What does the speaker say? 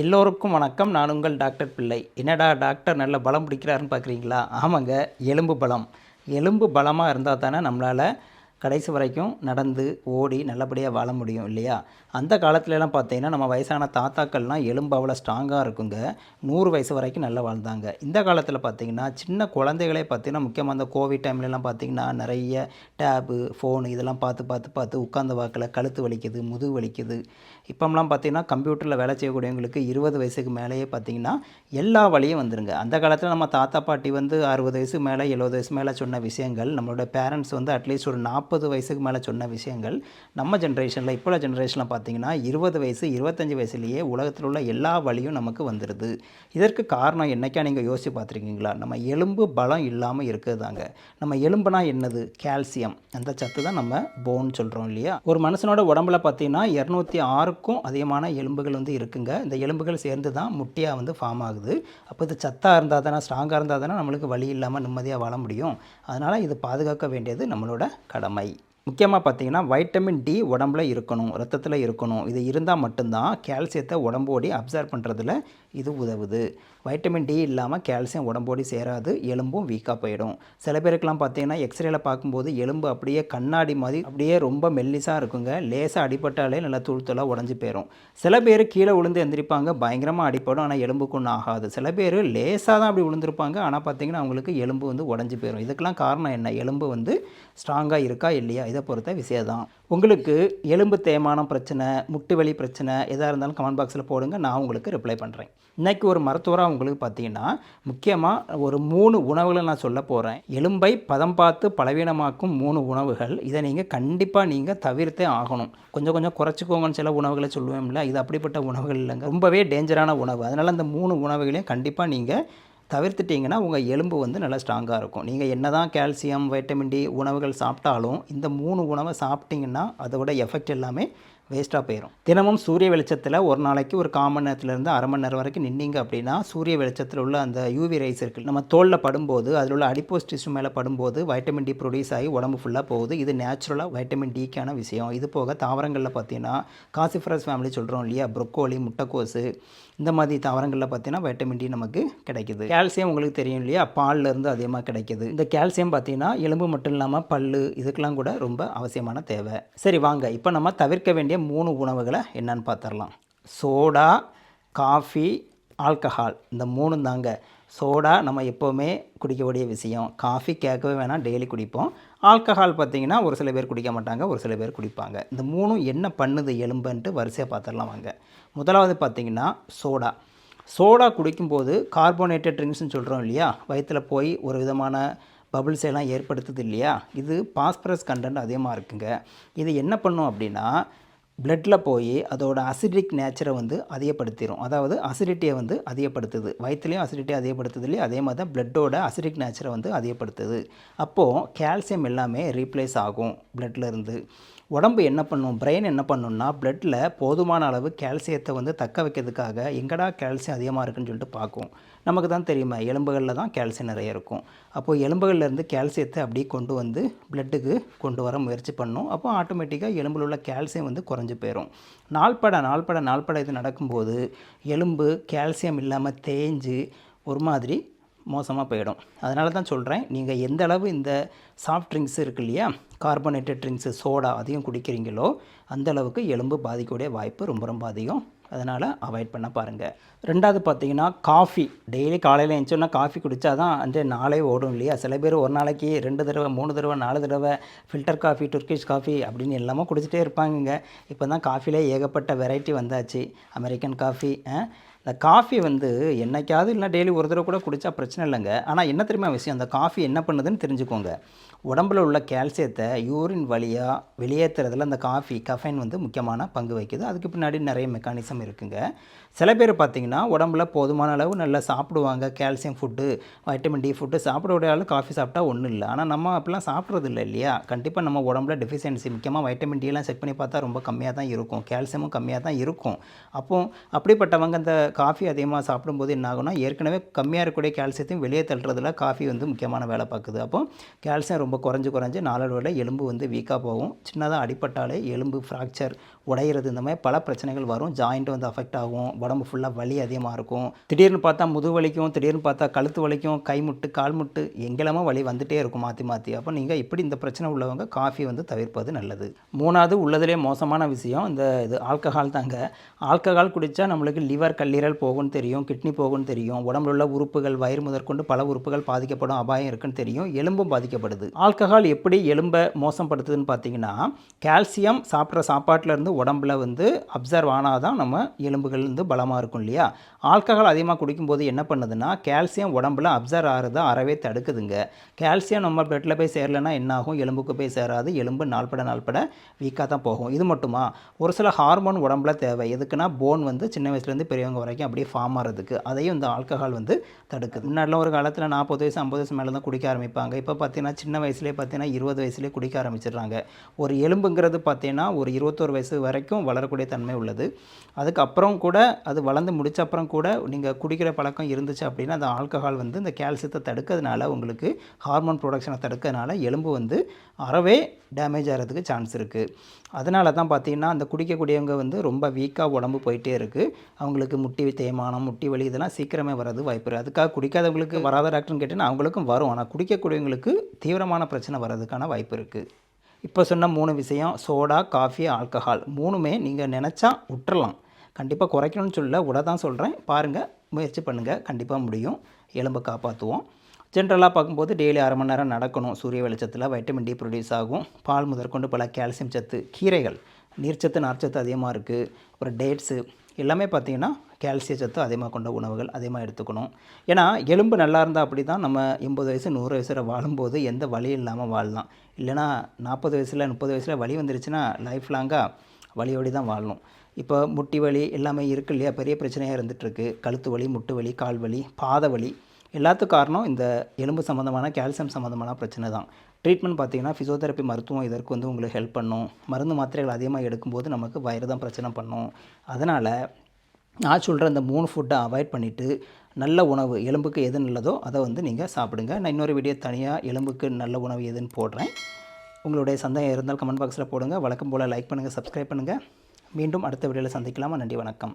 எல்லோருக்கும் வணக்கம். நான் உங்கள் டாக்டர் பிள்ளை. என்னடா டாக்டர் நல்ல பலம் பிடிக்கிறாருன்னு பார்க்குறீங்களா ஆமாங்க எலும்பு பலம். எலும்பு பலமாக இருந்தால் தானே நம்மளால் கடைசி வரைக்கும் நடந்து ஓடி நல்லபடியாக வாழ முடியும் இல்லையா? அந்த காலத்துலலாம் பார்த்தீங்கன்னா நம்ம வயசான தாத்தாக்கள்லாம் எலும்பு அவ்வளோ ஸ்ட்ராங்காக இருக்குங்க. நூறு வயசு வரைக்கும் நல்லா வாழ்ந்தாங்க. இந்த காலத்தில் பார்த்தீங்கன்னா சின்ன குழந்தைகளே பார்த்தீங்கன்னா முக்கியமாக அந்த கோவிட் டைம்லலாம் பார்த்திங்கன்னா நிறைய டேபு ஃபோனு இதெல்லாம் பார்த்து பார்த்து பார்த்து உட்காந்த வாக்கில் கழுத்து வலிக்குது முதுகு வலிக்குது. இப்போம்லாம் பார்த்தீங்கன்னா கம்ப்யூட்டரில் வேலை செய்யக்கூடியவங்களுக்கு இருபது வயசுக்கு மேலேயே பார்த்தீங்கன்னா எல்லா வழியும் வந்துருங்க. அந்த காலத்தில் நம்ம தாத்தா பாட்டி வந்து அறுபது வயசு மேலே எழுபது வயசு மேலே சொன்ன விஷயங்கள் நம்மளோட பேரண்ட்ஸ் வந்து அட்லீஸ்ட் ஒரு நாற்பது நாற்பது வயசுக்கு மேலே சொன்ன விஷயங்கள் நம்ம ஜென்ரேஷனில் இப்போ உள்ள ஜென்ரேஷனில் பார்த்தீங்கன்னா இருபது வயசு இருபத்தஞ்சி வயசுலேயே உலகத்தில் உள்ள எல்லா வழியும் நமக்கு வந்துடுது இதற்கு காரணம் என்னைக்கா நீங்கள் யோசித்து பார்த்துருக்கீங்களா? நம்ம எலும்பு பலம் இல்லாமல் இருக்குது தாங்க நம்ம எலும்புனா என்னது? கால்சியம் அந்த சத்து தான் நம்ம போன் சொல்கிறோம் இல்லையா? ஒரு மனுஷனோட உடம்புல பார்த்தீங்கன்னா இரநூத்தி ஆறுக்கும் அதிகமான எலும்புகள் வந்து இருக்குங்க. இந்த எலும்புகள் சேர்ந்து தான் முட்டியாக வந்து ஃபார்ம் ஆகுது. அப்போ இது சத்தாக இருந்தால் தானே ஸ்ட்ராங்காக இருந்தால் தானே நம்மளுக்கு வலி இல்லாமல் நிம்மதியாக வாழ முடியும். அதனால் இது பாதுகாக்க வேண்டியது நம்மளோட கடமை. முக்கியமாக பார்த்தீங்கன்னா வைட்டமின் டி உடம்புல இருக்கணும் ரத்தத்தில் இருக்கணும். இது இருந்தால் மட்டும்தான் கால்சியத்தை உடம்போடி அப்சர்வ் பண்ணுறதுல இது உதவுது. வைட்டமின் டி இல்லாமல் கால்சியம் உடம்போடி சேராது எலும்பும் வீக்காக போயிடும். சில பேருக்கெல்லாம் பார்த்தீங்கன்னா எக்ஸ்ரேல பார்க்கும்போது எலும்பு அப்படியே கண்ணாடி மாதிரி அப்படியே ரொம்ப மெல்லிஸாக இருக்குங்க. லேசாக அடிபட்டாலே நல்லா தூள் உடஞ்சி போயிடும் சில பேர் கீழே விழுந்து எந்திரிப்பாங்க பயங்கரமாக அடிப்படும் ஆனால் எலும்புக்கு ஒன்றும் ஆகாது. சில பேர் லேசாக தான் அப்படி விழுந்திருப்பாங்க ஆனால் பார்த்தீங்கன்னா அவங்களுக்கு எலும்பு வந்து உடஞ்சி போயிடும் இதுக்கெல்லாம் காரணம் என்ன? எலும்பு வந்து ஸ்ட்ராங்காக இருக்கா இல்லையா? இதை பொறுத்த விஷயம் தான் உங்களுக்கு எலும்பு தேய்மானம் பிரச்சனை முட்டு வலி பிரச்சனை எதாக இருந்தாலும் கமெண்ட் பாக்ஸில் போடுங்க நான் உங்களுக்கு ரிப்ளை பண்ணுறேன் இன்றைக்கி ஒரு மருத்துவராக உங்களுக்கு பார்த்தீங்கன்னா முக்கியமாக ஒரு மூணு உணவுகளை நான் சொல்ல போகிறேன் எலும்பை பதம் பார்த்து பலவீனமாக்கும் மூணு உணவுகள். இதை நீங்கள் கண்டிப்பாக நீங்கள் தவிர்த்தே ஆகணும். கொஞ்சம் கொஞ்சம் குறைச்சிக்கோங்கன்னு சில உணவுகளை சொல்லுவேன்ல இது அப்படிப்பட்ட உணவுகள் இல்லைங்க. ரொம்பவே டேஞ்சரான உணவு. அதனால் அந்த மூணு உணவுகளையும் கண்டிப்பாக நீங்கள் தவிர்த்துட்டிங்கன்னா உங்கள் எலும்பு வந்து நல்லா ஸ்ட்ராங்காக இருக்கும். நீங்கள் என்ன தான் கால்சியம் வைட்டமின் டி உணவுகள் சாப்பிட்டாலும் இந்த மூணு உணவை சாப்பிட்டிங்கன்னா அதோட எஃபெக்ட் எல்லாமே வேஸ்ட்டாக போயிடும் தினமும் சூரிய வெளிச்சத்தில் ஒரு நாளைக்கு ஒரு கால் மணி நேரத்துலேருந்து அரை மணி நேரம் வரைக்கும் நின்னீங்க அப்படின்னா சூரிய வெளிச்சத்தில் உள்ள அந்த யூவி ரைஸ் இருக்குது நம்ம தோலில் படும்போது அதில் உள்ள அடிப்போஸ் டிஷ்யூ மேலே படும்போது வைட்டமின் டி ப்ரொடியூஸ் ஆகி உடம்பு ஃபுல்லாக போகுது. இது நேச்சுரலாக வைட்டமின் டிக்கான விஷயம். இது போக தாவரங்களில் பார்த்தீங்கன்னா காசிஃபரஸ் ஃபேமிலி சொல்கிறோம் இல்லையா? ப்ரொக்கோலி முட்டைக்கோசு இந்த மாதிரி தாவரங்களில் பார்த்தீங்கன்னா வைட்டமின் டி நமக்கு கிடைக்குது. கால்சியம் உங்களுக்கு தெரியும் இல்லையா? பால்லேருந்து அதிகமாக கிடைக்குது. இந்த கால்சியம் பார்த்தீங்கன்னா எலும்பு மட்டும் இல்லாமல் பல் இதுக்கெல்லாம் கூட ரொம்ப அவசியமான தேவை. சரி வாங்க. இப்போ நம்ம தவிர்க்க வேண்டிய மூணு உணவுகளை என்னன்னு பார்த்துடலாம் சோடா காஃபி ஆல்கஹால். இந்த மூணு தாங்க. சோடா நம்ம எப்போவுமே குடிக்கக்கூடிய விஷயம். காஃபி கேட்கவே வேணாம் டெய்லி குடிப்போம். ஆல்கஹால் பார்த்தீங்கன்னா ஒரு சில பேர் குடிக்க மாட்டாங்க ஒரு சில பேர் குடிப்பாங்க. இந்த மூணும் என்ன பண்ணுது எலும்புன்ட்டு வரிசையாக பார்த்துடலாம் வாங்க. முதலாவது பார்த்தீங்கன்னா சோடா. சோடா குடிக்கும்போது கார்போனேட்டட் ட்ரிங்க்ஸ்னு சொல்கிறோம் இல்லையா? வயிற்றில் போய் ஒரு விதமான பபிள்ஸ் எல்லாம் ஏற்படுத்துது இல்லையா? இது பாஸ்பரஸ் கண்டென்ட் அதிகமாக இருக்குங்க. இது என்ன பண்ணும் அப்படின்னா பிளட்டில் போய் அதோட அசிடிக் நேச்சரை வந்து அதிகப்படுத்திடும் அதாவது அசிடிட்டியை வந்து அதிகப்படுத்துது. வயிற்றுலையும் அசிடிட்டி அதிகப்படுத்துதுலேயும் அதே மாதிரி தான் பிளட்டோட அசிடிக் நேச்சரை வந்து அதிகப்படுத்துது. அப்போது கால்சியம் எல்லாமே ரீப்ளேஸ் ஆகும் bloodல இருந்து. உடம்பு என்ன பண்ணும்? பிரெயின் என்ன பண்ணும்னா பிளட்டில் போதுமான அளவு கால்சியத்தை வந்து தக்க வைக்கிறதுக்காக எங்கடா கால்சியம் அதிகமாக இருக்குன்னு சொல்லிட்டு பார்க்கும். நமக்கு தான் தெரியுமா எலும்புகளில் தான் கால்சியம் நிறைய இருக்கும். அப்போது எலும்புகள்லேருந்து கால்சியத்தை அப்படியே கொண்டு வந்து பிளட்டுக்கு கொண்டு வர முயற்சி பண்ணும். அப்போ ஆட்டோமேட்டிக்காக எலும்பில் உள்ள கால்சியம் வந்து குறைஞ்சி போயிடும் நாள்பட நாள்பட நாள்பட இது நடக்கும்போது எலும்பு கால்சியம் இல்லாமல் தேஞ்சு ஒரு மாதிரி மோசமாக போயிடும். அதனால தான் சொல்கிறேன் நீங்கள் எந்த அளவு இந்த சாஃப்ட் ட்ரிங்க்ஸ் இருக்கு இல்லையா கார்பனேட்டட் ட்ரிங்க்ஸு சோடா அதிகம் குடிக்கிறீங்களோ அந்த அளவுக்கு எலும்பு பாதிக்கக்கூடிய வாய்ப்பு ரொம்ப ரொம்ப அதிகம். அதனால் அவாய்ட் பண்ண பாருங்கள் ரெண்டாவது பார்த்தீங்கன்னா காஃபி டெய்லி காலையில் எழுந்தோன்னா காஃபி குடித்தா தான் அந்த நாளே ஓடும் இல்லையா? சில பேர் ஒரு நாளைக்கு ரெண்டு தடவை மூணு தடவை நாலு தடவை ஃபில்டர் காஃபி டுர்கிஷ் காஃபி அப்படின்னு எல்லாமே குடிச்சிட்டே இருப்பாங்கங்க. இப்போ தான் காஃபிலே ஏகப்பட்ட வெரைட்டி வந்தாச்சு. அமெரிக்கன் காஃபி இந்த காஃபி வந்து என்னைக்காவது இல்லை டெய்லி ஒரு தடவை கூட குடித்தா பிரச்சனை இல்லைங்க. ஆனால் என்ன தெரியுமா விஷயம்? அந்த காஃபி என்ன பண்ணுதுன்னு தெரிஞ்சுக்கோங்க. உடம்புல உள்ள கால்சியத்தை யூரின் வழியாக வெளியேற்றுறதுல அந்த காஃபி கஃபைன் வந்து முக்கியமான பங்கு வகிக்குது. அதுக்கு பின்னாடி நிறைய மெக்கானிசம் இருக்குங்க. சில பேர் பார்த்திங்கன்னா உடம்புல போதுமான அளவு நல்லா சாப்பிடுவாங்க. Calcium food vitamin D food சாப்பிடக்கூடிய ஆளு காஃபி சாப்பிட்டா ஒன்றும் இல்லை. ஆனால் நம்ம அப்படிலாம் சாப்பிட்றது இல்லை இல்லையா? கண்டிப்பாக நம்ம உடம்புல டெஃபிஷியன்சி முக்கியமாக வைட்டமின் டிலாம் செக் பண்ணி பார்த்தா ரொம்ப கம்மியாக தான் இருக்கும். கால்சியமும் கம்மியாக தான் இருக்கும். அப்போ அப்படிப்பட்டவங்க அந்த காஃபி அதிகமாக சாப்பிடும்போது என்ன ஆகும்னா ஏற்கனவே கம்மியாக இருக்கக்கூடிய கால்சியத்தையும் வெளியே தள்ளுறதுல காஃபி வந்து முக்கியமான வேலை பார்க்குது. அப்போ கால்சியம் ரொம்ப குறைஞ்சி குறைஞ்சி நாளடைவில் எலும்பு வந்து வீக்காக போகும். சின்னதாக அடிப்பட்டாலே எலும்பு ஃப்ராக்சர் உடையிறது இந்த மாதிரி பல பிரச்சனைகள் வரும். ஜாயிண்ட் வந்து அஃபெக்ட் ஆகும். உடம்பு ஃபுல்லாக வலி அதிகமாக இருக்கும். திடீர்னு பார்த்தா முது வலிக்கும் திடீர்னு பார்த்தா கழுத்து வலிக்கும் கை முட்டு கால் முட்டு எங்கெல்லாமோ வலி வந்துட்டே இருக்கும் மாற்றி மாற்றி அப்போ நீங்கள் இப்படி இந்த பிரச்சனை உள்ளவங்க காஃபி வந்து தவிர்ப்பது நல்லது. மூணாவது உள்ளதிலே மோசமான விஷயம் இந்த இது ஆல்கஹால் தாங்க. ஆல்கஹால் குடித்தா நம்மளுக்கு லிவர் கல்லீரல் போகும்னு தெரியும் கிட்னி போகும்னு தெரியும். உடம்புல உள்ள உறுப்புகள் வயிறு முதற்கொண்டு பல உறுப்புகள் பாதிக்கப்படும் அபாயம் இருக்குன்னு தெரியும். எலும்பும் பாதிக்கப்படுது. ஆல்கஹால் எப்படி எலும்பை மோசப்படுத்துதுன்னு பார்த்தீங்கன்னா கால்சியம் சாப்பிட்ற சாப்பாட்டிலேருந்து உடம்புல வந்து அப்சர்வ் ஆனால் தான் நம்ம எலும்புகள் வந்து பலமாக இருக்கும் இல்லையா? ஆல்கஹால் அதிகமாக குடிக்கும்போது என்ன பண்ணுதுன்னா கால்சியம் உடம்புல அப்சர்வ் ஆகிறத அறவே தடுக்குதுங்க. கால்சியம் நம்ம பிளட்டில் போய் சேரலைன்னா என்ன ஆகும்? எலும்புக்கு போய் சேராது. எலும்பு நாள்பட நாள்பட வீக்காக தான் போகும். இது மட்டுமா? ஒரு சில ஹார்மோன் உடம்புல தேவை. எதுக்குன்னா போன் வந்து சின்ன வயசுலேருந்து பெரியவங்க வரைக்கும் அப்படியே ஃபார்ம் ஆகிறதுக்கு. அதையும் இந்த ஆல்கஹால் வந்து தடுக்குது. முன்னாடிலாம் ஒரு காலத்தில் நாற்பது வயசு ஐம்பது வயசு மேலே தான் குடிக்க ஆரம்பிப்பாங்க. இப்போ பார்த்தீங்கன்னா சின்ன வயசுலேயே பார்த்தீங்கன்னா இருபது வயசுலேயே குடிக்க ஆரம்பிச்சிடுறாங்க. ஒரு எலும்புங்கிறது பார்த்தீங்கன்னா ஒரு இருபத்தோரு வயசு வரைக்கும் வளரக்கூடிய தன்மை உள்ளது. அதுக்கப்புறம் கூட அது வளர்ந்து முடிச்ச அப்புறம் கூட நீங்கள் குடிக்கிற பழக்கம் இருந்துச்சு அப்படின்னா அந்த ஆல்கஹால் வந்து இந்த கால்சியத்தை தடுக்கிறதுனால உங்களுக்கு ஹார்மோன் ப்ரொடக்ஷனை தடுக்கிறதுனால எலும்பு வந்து அறவே டேமேஜ் ஆகிறதுக்கு சான்ஸ் இருக்குது அதனால தான் பார்த்தீங்கன்னா அந்த குடிக்கக்கூடியவங்க வந்து ரொம்ப வீக்காக உடம்பு போயிட்டே இருக்குது அவங்களுக்கு முட்டி தேய்மானம் முட்டி வலி இதெல்லாம் சீக்கிரமே வரது வாய்ப்பு இருக்குது அதுக்காக குடிக்காதவங்களுக்கு வராத டாக்டர்னு கேட்டேன்னா அவங்களுக்கும் வரும். ஆனால் குடிக்கக்கூடியவங்களுக்கு தீவிரமான பிரச்சனை வர்றதுக்கான வாய்ப்பு இருக்குது இப்போ சொன்ன மூணு விஷயம் சோடா காஃபி ஆல்கஹால் மூணுமே நீங்கள் நினச்சா விட்டுறலாம் கண்டிப்பாக குறைக்கணும்னு சொல்ல விட தான் சொல்கிறேன் பாருங்கள் முயற்சி பண்ணுங்கள் கண்டிப்பாக முடியும். எலும்பை காப்பாற்றுவோம் ஜென்ரலாக பார்க்கும்போது டெய்லி அரை மணி நேரம் நடக்கணும். சூரிய வெளிச்சத்தில் வைட்டமின் டி ப்ரொடியூஸ் ஆகும். பால் முதற்கொண்டு பல கால்சியம் சத்து கீரைகள் நீர்ச்சத்து நார்ச்சத்து அதிகமாக இருக்குது அப்புறம் டேட்ஸு எல்லாமே பார்த்திங்கன்னா கால்சிய சத்து அதிகமாக கொண்ட உணவுகள் அதிகமாக எடுத்துக்கணும். ஏன்னா எலும்பு நல்லா இருந்தால் அப்படி தான் நம்ம எண்பது வயசு நூறு வயசில் வாழும்போது எந்த வலி இல்லாமல் வாழலாம். இல்லைனா நாற்பது வயசில் முப்பது வயசில் வலி வந்துருச்சுன்னா லைஃப் லாங்காக வலியோடி தான் வாழணும். இப்போ முட்டி வலி எல்லாமே இருக்கு இல்லையா? பெரிய பிரச்சனையாக இருந்துகிட்ருக்கு கழுத்து வலி முட்டு வலி கால் வலி பாத வலி. எல்லாத்துக்கும் காரணம் இந்த எலும்பு சம்மந்தமான கால்சியம் சம்மந்தமான பிரச்சனை தான். ட்ரீட்மெண்ட் பார்த்திங்கன்னா ஃபிசியோதெரப்பி மருத்துவம் இதற்கு வந்து உங்களுக்கு ஹெல்ப் பண்ணும். மருந்து மாத்திரைகள் அதிகமாக எடுக்கும்போது நமக்கு வயிறு தான் பிரச்சனை பண்ணும். அதனால் நான் சொல்கிற அந்த மூணு ஃபுட்டை அவாய்ட் பண்ணிவிட்டு நல்ல உணவு எலும்புக்கு எது நல்லதோ அதை வந்து நீங்கள் சாப்பிடுங்க. நான் இன்னொரு வீடியோ தனியாக எலும்புக்கு நல்ல உணவு எதுன்னு போடுறேன். உங்களுடைய சந்தேகம் இருந்தால் கமெண்ட் பாக்ஸில் போடுங்க. வழக்கம் போல் லைக் பண்ணுங்கள் சப்ஸ்கிரைப் பண்ணுங்கள் மீண்டும் அடுத்த வீடியோவில் சந்திக்கலாமா? நன்றி வணக்கம்.